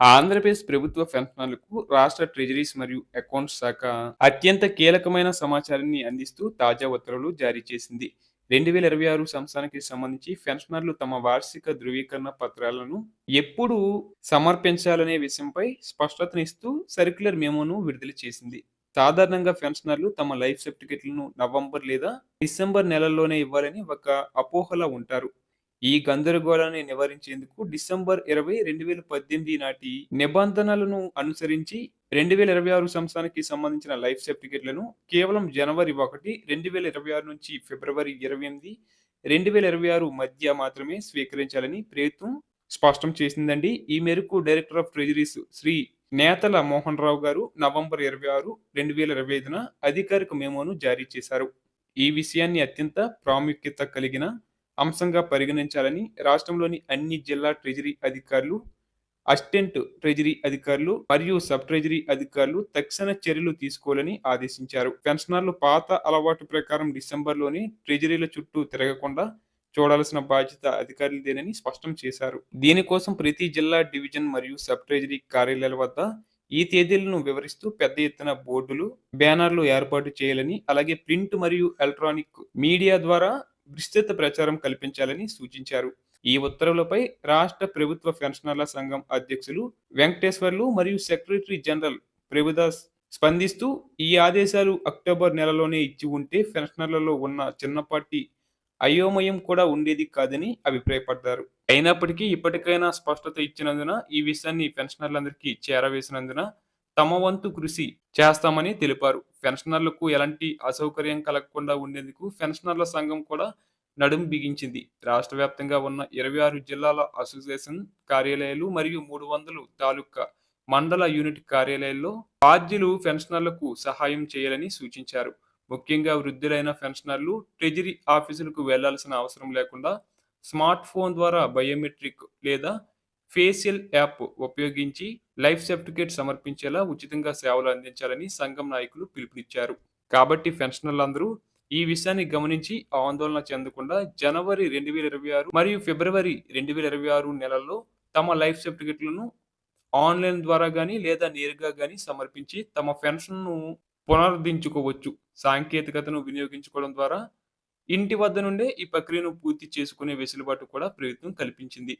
ఆంధ్రప్రదేశ్ ప్రభుత్వ పెన్షనర్లకు రాష్ట్ర ట్రెజరీస్ మరియు అకౌంట్స్ శాఖ అత్యంత కీలకమైన సమాచారాన్ని అందిస్తూ తాజా ఉత్తర్వులు జారీ చేసింది. రెండు వేల ఇరవై ఆరు సంవత్సరానికి సంబంధించి పెన్షనర్లు తమ వార్షిక ధృవీకరణ పత్రాలను ఎప్పుడు సమర్పించాలనే విషయంపై స్పష్టతనిస్తూ సర్క్యులర్ మెమోను విడుదల చేసింది. సాధారణంగా పెన్షనర్లు తమ లైఫ్ సర్టిఫికెట్లను నవంబర్ లేదా డిసెంబర్ నెలల్లోనే ఇవ్వాలని ఒక అపోహలో ఉంటారు. ఈ గందరగోళాన్ని నివారించేందుకు డిసెంబర్ ఇరవై రెండు వేల పద్దెనిమిది నాటి నిబంధనలను అనుసరించి రెండు వేల ఇరవై ఆరు సంవత్సరానికి సంబంధించిన లైఫ్ సర్టిఫికెట్లను కేవలం జనవరి ఒకటి రెండు వేల ఇరవై ఆరు నుంచి ఫిబ్రవరి ఇరవై ఎనిమిది రెండు వేల ఇరవై ఆరు మధ్య మాత్రమే స్వీకరించాలని ప్రభుత్వం స్పష్టం చేసిందండి. ఈ మేరకు డైరెక్టర్ ఆఫ్ ట్రెజరీస్ శ్రీ నేతల మోహన్ రావు గారు నవంబర్ ఇరవై ఆరు రెండు వేల ఇరవై ఐదున అధికారిక మెమోను జారీ చేశారు. ఈ విషయాన్ని అత్యంత ప్రాముఖ్యత కలిగిన అంశంగా పరిగణించాలని రాష్ట్రంలోని అన్ని జిల్లా ట్రెజరీ అధికారులు అసిస్టెంట్ ట్రెజరీ అధికారులు మరియు సబ్ ట్రెజరీ అధికారులు తక్షణ చర్యలు తీసుకోవాలని ఆదేశించారు. పెన్షనర్లు పాత అలవాటు ప్రకారం డిసెంబర్లోనే ట్రెజరీల చుట్టూ తిరగకుండా చూడాల్సిన బాధ్యత అధికారులదేనని స్పష్టం చేశారు. దీనికోసం ప్రతి జిల్లా డివిజన్ మరియు సబ్ ట్రెజరీ కార్యాలయాల వద్ద ఈ తేదీలను వివరిస్తూ పెద్ద ఎత్తున బోర్డులు బ్యానర్లు ఏర్పాటు చేయాలని అలాగే ప్రింట్ మరియు ఎలక్ట్రానిక్ మీడియా ద్వారా విస్తృత ప్రచారం కల్పించాలని సూచించారు. ఈ ఉత్తర్వులపై రాష్ట్ర ప్రభుత్వ పెన్షనర్ల సంఘం అధ్యక్షులు వెంకటేశ్వర్లు మరియు సెక్రటరీ జనరల్ ప్రభుదాస్ స్పందిస్తూ ఈ ఆదేశాలు అక్టోబర్ నెలలోనే ఇచ్చి ఉంటే పెన్షనర్లలో ఉన్న చిన్నపాటి అయోమయం కూడా ఉండేది కాదని అభిప్రాయపడ్డారు. అయినప్పటికీ ఇప్పటికైనా స్పష్టత ఇచ్చినందున ఈ విషయాన్ని పెన్షనర్లందరికీ చేరవేసినందున తమ వంతు కృషి చేస్తామని తెలిపారు. పెన్షనర్లకు ఎలాంటి అసౌకర్యం కలగకుండా ఉండేందుకు పెన్షనర్ల సంఘం కూడా నడుం బిగించింది. రాష్ట్ర వ్యాప్తంగా ఉన్న ఇరవై ఆరు జిల్లాల అసోసియేషన్ కార్యాలయాలు మరియు మూడు వందలు తాలూకా మండల యూనిట్ కార్యాలయాల్లో బాధ్యులు పెన్షనర్లకు సహాయం చేయాలని సూచించారు. ముఖ్యంగా వృద్ధులైన పెన్షనర్లు ట్రెజరీ ఆఫీసులకు వెళ్ళాల్సిన అవసరం లేకుండా స్మార్ట్ ఫోన్ ద్వారా బయోమెట్రిక్ లేదా ఫేషియల్ యాప్ ఉపయోగించి లైఫ్ సర్టిఫికేట్ సమర్పించేలా ఉచితంగా సేవలు అందించాలని సంఘం నాయకులు పిలుపునిచ్చారు. కాబట్టి పెన్షనర్లందరూ ఈ విషయాన్ని గమనించి ఆందోళన చెందకుండా జనవరి రెండు వేల ఇరవై ఆరు మరియు ఫిబ్రవరి రెండు వేల ఇరవై ఆరు నెలల్లో తమ లైఫ్ సర్టిఫికెట్లను ఆన్లైన్ ద్వారా కానీ లేదా నేరుగా కానీ సమర్పించి తమ పెన్షన్ను పునరుద్ధరించుకోవచ్చు. సాంకేతికతను వినియోగించుకోవడం ద్వారా ఇంటి వద్ద నుండే ఈ ప్రక్రియను పూర్తి చేసుకునే వెసులుబాటు కూడా ప్రభుత్వం కల్పించింది.